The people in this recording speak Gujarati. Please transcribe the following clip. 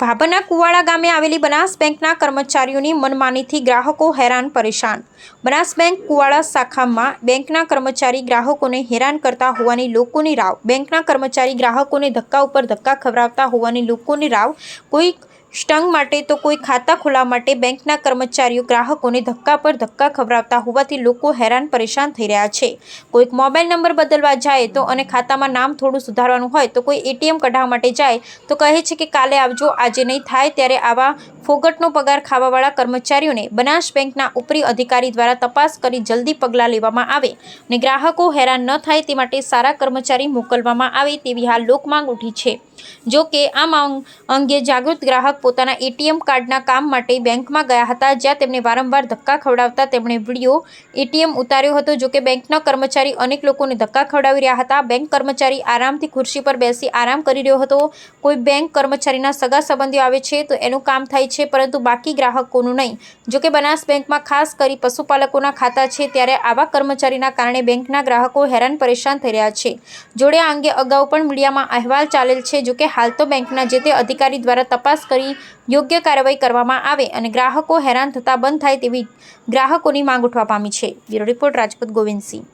ભાભરના કુવાડા ગામે આવેલી બનાસ બેંકના કર્મચારીઓની મનમાનીથી ગ્રાહકો હેરાન પરેશાન. બનાસ બેંક કુવાડા શાખામાં બેંકના કર્મચારી ગ્રાહકોને હેરાન કરતા હોવાની લોકોની રાવ. બેંકના કર્મચારી ગ્રાહકોને ધક્કા ઉપર ધક્કા ખવડાવતા હોવાની લોકોની રાવ. કોઈ સ્ટંગ માટે તો કોઈ ખાતા ખોલાવા માટે બેંકના કર્મચારીઓ ગ્રાહકોને ધક્કા પર ધક્કા ખવડાવતા હોવાથી લોકો હેરાન પરેશાન થઈ રહ્યા છે. કોઈક મોબાઈલ નંબર બદલવા જાય તો અને ખાતામાં નામ થોડું સુધારવાનું હોય તો કોઈ એટીએમ કઢાવવા માટે જાય તો કહે છે કે કાલે આવજો, આજે નહીં થાય, ત્યારે આવા ફોગટનો પગાર ખાવાવાળા કર્મચારીઓને બનાસ બેંકના ઉપરી અધિકારી દ્વારા તપાસ કરી જલ્દી પગલાં લેવામાં આવે અને ગ્રાહકો હેરાન ન થાય તે માટે સારા કર્મચારી મોકલવામાં આવે તેવી હાલ લોકમાંગ ઉઠી છે. જો કે આ માંગ અંગે જાગૃત ગ્રાહક પોતાના એટીએમ કાર્ડના કામ માટે બેંકમાં ગયા હતા, જ્યાં તેમને વારંવાર ધક્કા ખવડાવતા તેમણે વીડિયો એટીએમ ઉતાર્યો હતો. જો કે, બેંકના કર્મચારી અનેક લોકોને ધક્કા ખવડાવી રહ્યા હતા. બેંક કર્મચારી આરામથી ખુરશી પર બેસી આરામ કરી રહ્યો હતો. કોઈ બેંક કર્મચારીના સગા સંબંધીઓ આવે છે તો એનું કામ થાય છે. પરંતુ બાકી ગ્રાહકોનું નહીં. જો કે બનાસ બેંકમાં ખાસ કરી પશુપાલકોના ખાતા છે, ત્યારે આવા કર્મચારીના કારણે બેંકના ગ્રાહકો હેરાન પરેશાન થઈ રહ્યા છે. જોડે આ અંગે અગાઉ પણ મીડિયામાં અહેવાલ ચાલેલ છે, જોકે હાલ તો બેંકના જે તે અધિકારી દ્વારા તપાસ કરી યોગ્ય કાર્યવાહી કરવામાં આવે અને ગ્રાહકો હેરાન થતા બંધ થાય તેવી ગ્રાહકોની માંગ ઉઠવા પામી છે. Bureau report Rajput Govindsinh.